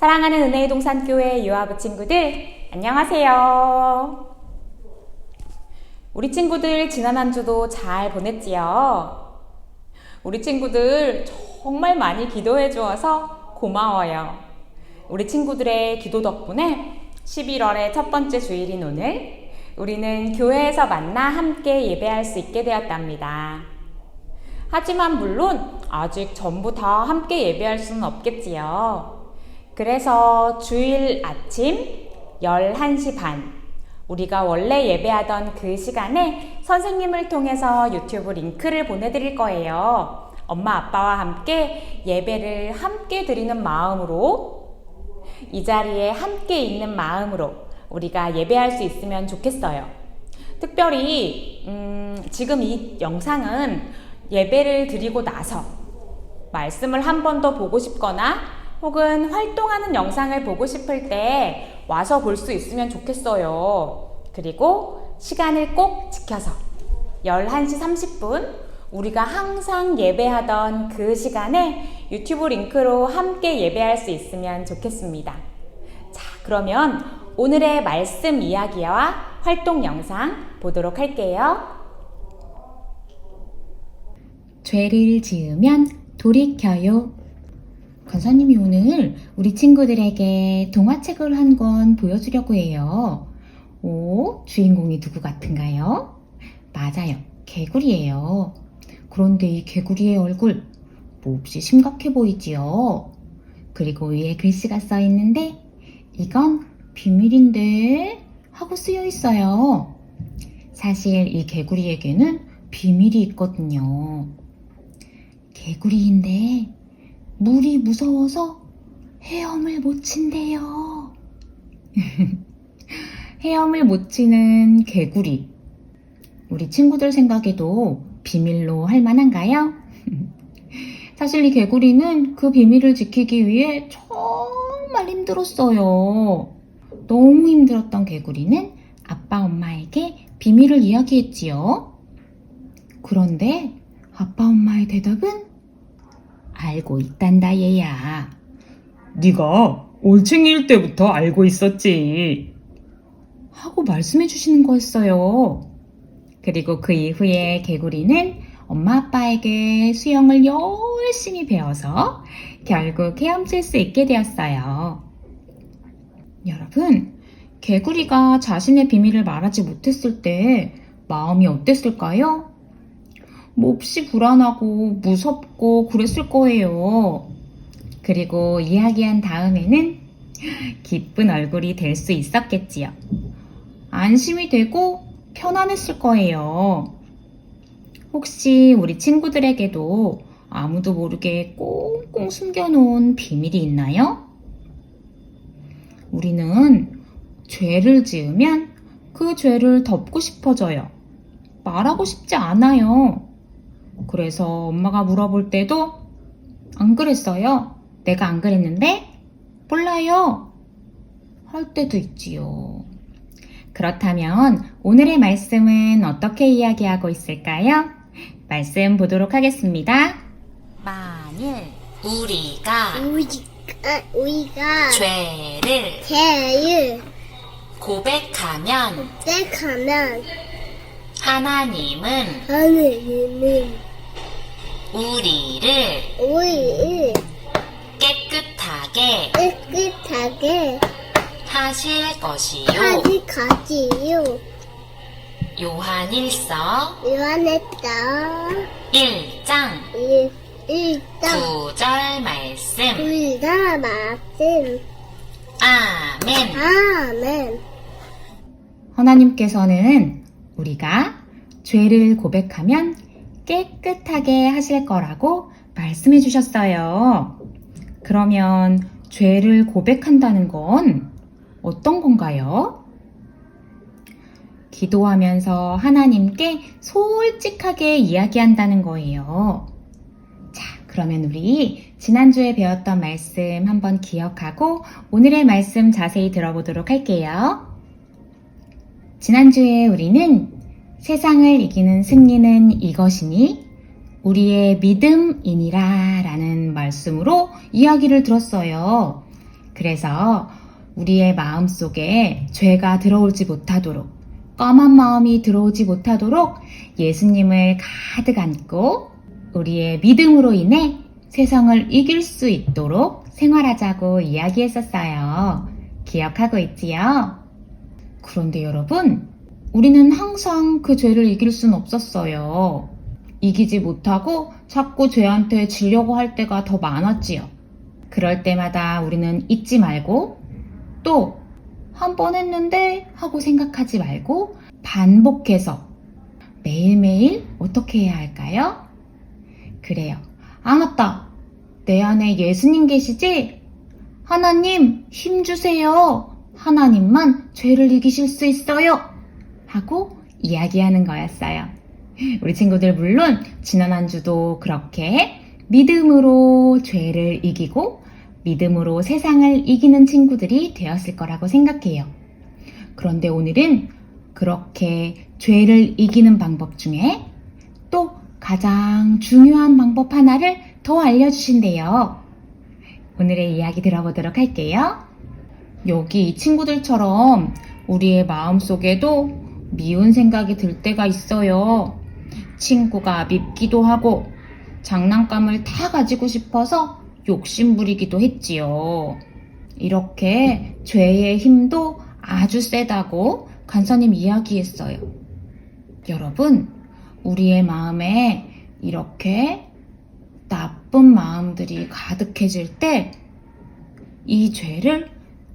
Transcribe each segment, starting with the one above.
사랑하는 은혜의 동산교회 유아부 친구들, 안녕하세요. 우리 친구들 지난 한 주도 잘 보냈지요? 우리 친구들 정말 많이 기도해 주어서 고마워요. 우리 친구들의 기도 덕분에 11월의 첫 번째 주일인 오늘, 우리는 교회에서 만나 함께 예배할 수 있게 되었답니다. 하지만 물론 아직 전부 다 함께 예배할 수는 없겠지요. 그래서 주일 아침 11시 반, 우리가 원래 예배하던 그 시간에 선생님을 통해서 유튜브 링크를 보내드릴 거예요. 엄마, 아빠와 함께 예배를 함께 드리는 마음으로 이 자리에 함께 있는 마음으로 우리가 예배할 수 있으면 좋겠어요. 특별히, 음, 지금 이 영상은 예배를 드리고 나서 말씀을 한 번 더 보고 싶거나 혹은 활동하는 영상을 보고 싶을 때 와서 볼 수 있으면 좋겠어요. 그리고 시간을 꼭 지켜서 11시 30분 우리가 항상 예배하던 그 시간에 유튜브 링크로 함께 예배할 수 있으면 좋겠습니다. 자, 그러면 오늘의 말씀 이야기와 활동 영상 보도록 할게요. 죄를 지으면 돌이켜요. 권사님이 오늘 우리 친구들에게 동화책을 한 권 보여주려고 해요. 오, 주인공이 누구 같은가요? 맞아요. 개구리예요. 그런데 이 개구리의 얼굴 몹시 심각해 보이지요? 그리고 위에 글씨가 써 있는데 이건 비밀인데 하고 쓰여 있어요. 사실 이 개구리에게는 비밀이 있거든요. 개구리인데 물이 무서워서 헤엄을 못 친대요. 헤엄을 못 치는 개구리. 우리 친구들 생각에도 비밀로 할 만한가요? 사실 이 개구리는 그 비밀을 지키기 위해 정말 힘들었어요. 너무 힘들었던 개구리는 아빠 엄마에게 비밀을 이야기했지요. 그런데 아빠 엄마의 대답은 알고 있단다 얘야. 네가 올챙이일 때부터 알고 있었지. 하고 말씀해 주시는 거였어요. 그리고 그 이후에 개구리는 엄마 아빠에게 수영을 열심히 배워서 결국 헤엄칠 수 있게 되었어요. 여러분, 개구리가 자신의 비밀을 말하지 못했을 때 마음이 어땠을까요? 몹시 불안하고 무섭고 그랬을 거예요. 그리고 이야기한 다음에는 기쁜 얼굴이 될 수 있었겠지요. 안심이 되고 편안했을 거예요. 혹시 우리 친구들에게도 아무도 모르게 꽁꽁 숨겨놓은 비밀이 있나요? 우리는 죄를 지으면 그 죄를 덮고 싶어져요. 말하고 싶지 않아요. 그래서 엄마가 물어볼 때도 안 그랬어요. 내가 안 그랬는데? 몰라요. 할 때도 있지요. 그렇다면 오늘의 말씀은 어떻게 이야기하고 있을까요? 말씀 보도록 하겠습니다. 만일 우리가 우리가 우리가 죄를 죄를 고백하면 택하면 하나님은 하느님은 우리를 우리를 깨끗하게 깨끗하게 하실 것이요. 하지 가지요 요한일서 요한했다 1장 일장 9절 말씀. 우리가 말씀 아멘. 아멘 하나님께서는 우리가 죄를 고백하면 깨끗하게 하실 거라고 말씀해 주셨어요. 그러면 죄를 고백한다는 건 어떤 건가요? 기도하면서 하나님께 솔직하게 이야기한다는 거예요. 자, 그러면 우리 지난주에 배웠던 말씀 한번 기억하고 오늘의 말씀 자세히 들어보도록 할게요. 지난주에 우리는 세상을 이기는 승리는 이것이니 우리의 믿음이니라 라는 말씀으로 이야기를 들었어요. 그래서 우리의 마음 속에 죄가 들어오지 못하도록, 껌한 마음이 들어오지 못하도록 예수님을 가득 안고 우리의 믿음으로 인해 세상을 이길 수 있도록 생활하자고 이야기했었어요. 기억하고 있지요? 그런데 여러분, 우리는 항상 그 죄를 이길 순 없었어요. 이기지 못하고 자꾸 죄한테 지려고 할 때가 더 많았지요. 그럴 때마다 우리는 잊지 말고 또 한 번 했는데 하고 생각하지 말고 반복해서 매일매일 어떻게 해야 할까요? 그래요. 아, 맞다. 내 안에 예수님 계시지? 하나님, 힘주세요. 하나님만 죄를 이기실 수 있어요. 하고 이야기하는 거였어요. 우리 친구들 물론 지난 한 주도 그렇게 믿음으로 죄를 이기고 믿음으로 세상을 이기는 친구들이 되었을 거라고 생각해요. 그런데 오늘은 그렇게 죄를 이기는 방법 중에 또 가장 중요한 방법 하나를 더 알려주신대요. 오늘의 이야기 들어보도록 할게요. 여기 이 친구들처럼 우리의 마음속에도 미운 생각이 들 때가 있어요. 친구가 밉기도 하고 장난감을 다 가지고 싶어서 욕심 부리기도 했지요. 이렇게 죄의 힘도 아주 세다고 간사님 이야기했어요. 여러분, 우리의 마음에 이렇게 나쁜 마음들이 가득해질 때 이 죄를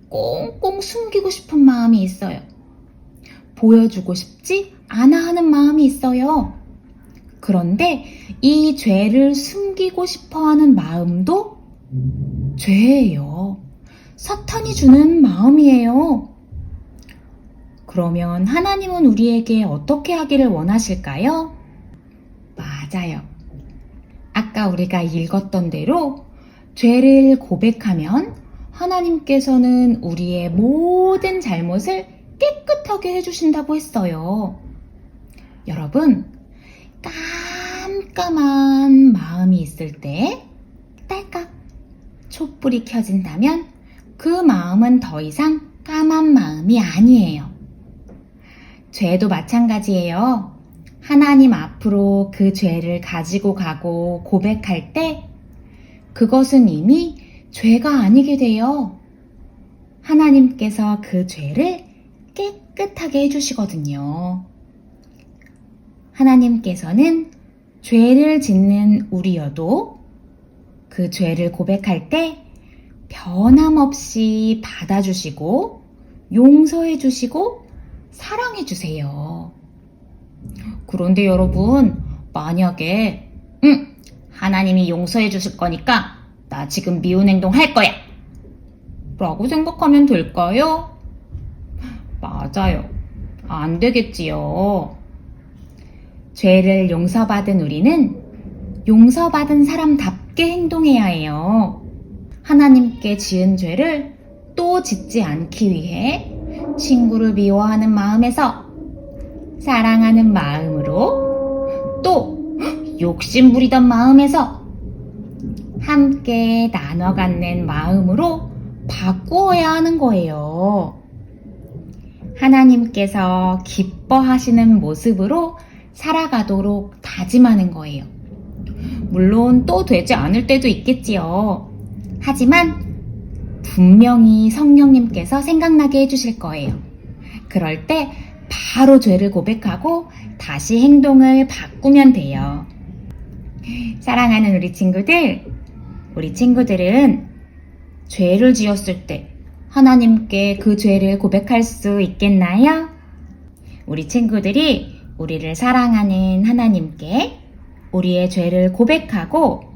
꽁꽁 숨기고 싶은 마음이 있어요. 보여주고 싶지 않아 하는 마음이 있어요. 그런데 이 죄를 숨기고 싶어 하는 마음도 죄예요. 사탄이 주는 마음이에요. 그러면 하나님은 우리에게 어떻게 하기를 원하실까요? 맞아요. 아까 우리가 읽었던 대로 죄를 고백하면 하나님께서는 우리의 모든 잘못을 깨끗하게 해주신다고 했어요. 여러분, 깜깜한 마음이 있을 때 딸깍 촛불이 켜진다면 그 마음은 더 이상 까만 마음이 아니에요. 죄도 마찬가지예요. 하나님 앞으로 그 죄를 가지고 가고 고백할 때 그것은 이미 죄가 아니게 돼요. 하나님께서 그 죄를 깨끗하게 해주시거든요. 하나님께서는 죄를 짓는 우리여도 그 죄를 고백할 때 변함없이 받아주시고 용서해 주시고 사랑해 주세요. 그런데 여러분, 만약에, 응, 하나님이 용서해 주실 거니까 나 지금 미운 행동 할 거야. 라고 생각하면 될까요? 맞아요. 안 되겠지요. 죄를 용서받은 우리는 용서받은 사람답게 행동해야 해요. 하나님께 지은 죄를 또 짓지 않기 위해 친구를 미워하는 마음에서 사랑하는 마음으로 또 욕심 부리던 마음에서 함께 나눠 갖는 마음으로 바꾸어야 하는 거예요. 하나님께서 기뻐하시는 모습으로 살아가도록 다짐하는 거예요. 물론 또 되지 않을 때도 있겠지요. 하지만 분명히 성령님께서 생각나게 해주실 거예요. 그럴 때 바로 죄를 고백하고 다시 행동을 바꾸면 돼요. 사랑하는 우리 친구들, 우리 친구들은 죄를 지었을 때 하나님께 그 죄를 고백할 수 있겠나요? 우리 친구들이 우리를 사랑하는 하나님께 우리의 죄를 고백하고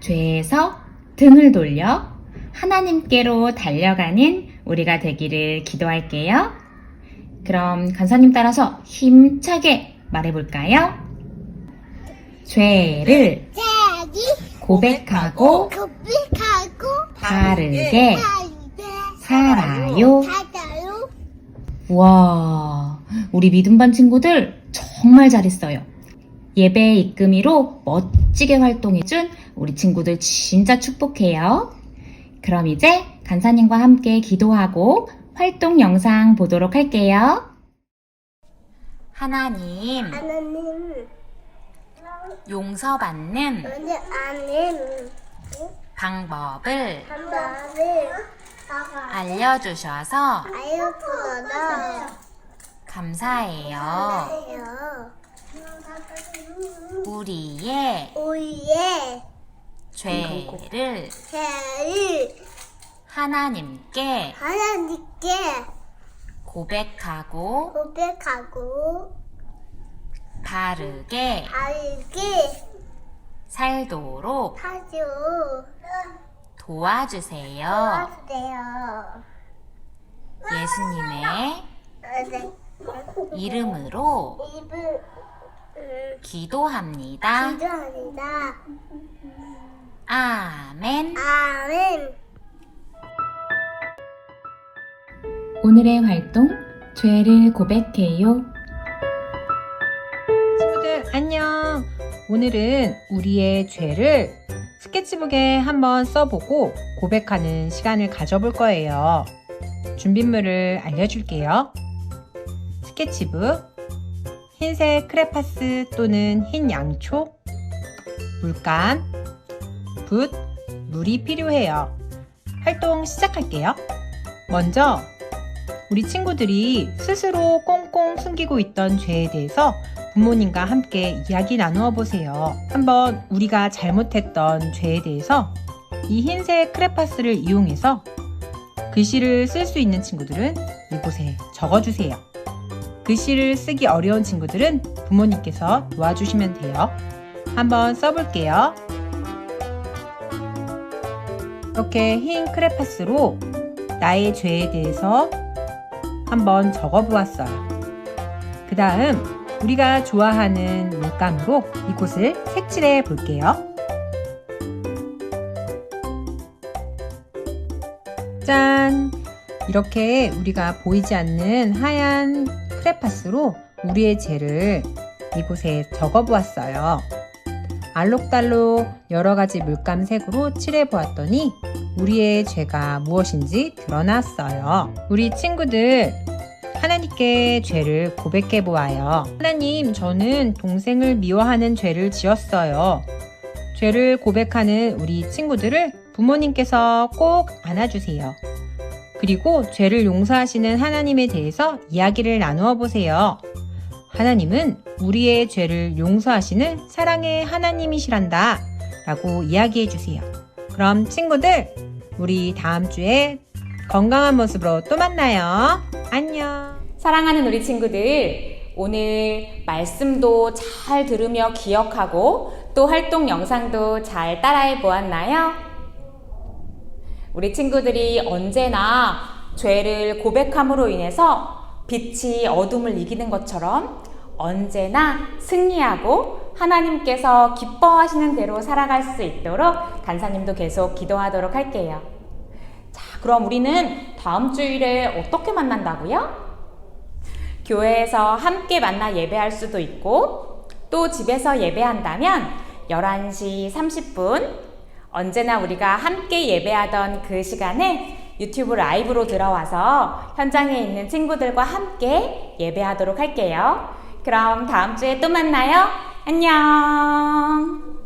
죄에서 등을 돌려 하나님께로 달려가는 우리가 되기를 기도할게요. 그럼 간사님 따라서 힘차게 말해볼까요? 죄를 고백하고 고백하고 바르게 다이게 살아요. 다다요 와, 우리 믿음반 친구들 정말 잘했어요. 예배 이끄미로 멋지게 활동해준 우리 친구들 진짜 축복해요. 그럼 이제 간사님과 함께 기도하고 활동 영상 보도록 할게요. 하나님, 하나님, 용서받는 아님 방법을 한번을 알려주셔서 알려주셔서 감사해요. 감사해요. 우리의 우리의 죄를 죄를 하나님께 하나님께 고백하고 고백하고 바르게 살도록 하죠. 도와주세요. 도와주세요. 예수님의 네. 이름으로 입을 음, 기도합니다. 기도합니다. 아멘. 아멘. 오늘의 활동, 죄를 고백해요. 친구들 안녕. 오늘은 우리의 죄를 스케치북에 한번 써보고 고백하는 시간을 가져볼 거예요. 준비물을 알려줄게요. 스케치북, 흰색 크레파스 또는 흰 양초, 물감, 붓, 물이 필요해요. 활동 시작할게요. 먼저 우리 친구들이 스스로 꽁꽁 숨기고 있던 죄에 대해서 부모님과 함께 이야기 나누어 보세요. 한번 우리가 잘못했던 죄에 대해서 이 흰색 크레파스를 이용해서 글씨를 쓸 수 있는 친구들은 이곳에 적어주세요. 글씨를 쓰기 어려운 친구들은 부모님께서 도와주시면 돼요. 한번 써볼게요. 이렇게 흰 크레파스로 나의 죄에 대해서 한번 적어보았어요. 그 다음 우리가 좋아하는 물감으로 이곳을 색칠해 볼게요. 짠! 이렇게 우리가 보이지 않는 하얀 크레파스로 우리의 죄를 이곳에 적어 보았어요. 알록달록 여러 가지 물감 색으로 칠해 보았더니 우리의 죄가 무엇인지 드러났어요. 우리 친구들, 하나님께 죄를 고백해 보아요. 하나님, 저는 동생을 미워하는 죄를 지었어요. 죄를 고백하는 우리 친구들을 부모님께서 꼭 안아주세요. 그리고 죄를 용서하시는 하나님에 대해서 이야기를 나누어 보세요. 하나님은 우리의 죄를 용서하시는 사랑의 하나님이시란다. 라고 이야기해 주세요. 그럼 친구들, 우리 다음 주에 건강한 모습으로 또 만나요. 안녕. 사랑하는 우리 친구들, 오늘 말씀도 잘 들으며 기억하고 또 활동 영상도 잘 따라해 보았나요? 우리 친구들이 언제나 죄를 고백함으로 인해서 빛이 어둠을 이기는 것처럼 언제나 승리하고 하나님께서 기뻐하시는 대로 살아갈 수 있도록 간사님도 계속 기도하도록 할게요. 그럼 우리는 다음 주일에 어떻게 만난다고요? 교회에서 함께 만나 예배할 수도 있고 또 집에서 예배한다면 11시 30분 언제나 우리가 함께 예배하던 그 시간에 유튜브 라이브로 들어와서 현장에 있는 친구들과 함께 예배하도록 할게요. 그럼 다음 주에 또 만나요. 안녕!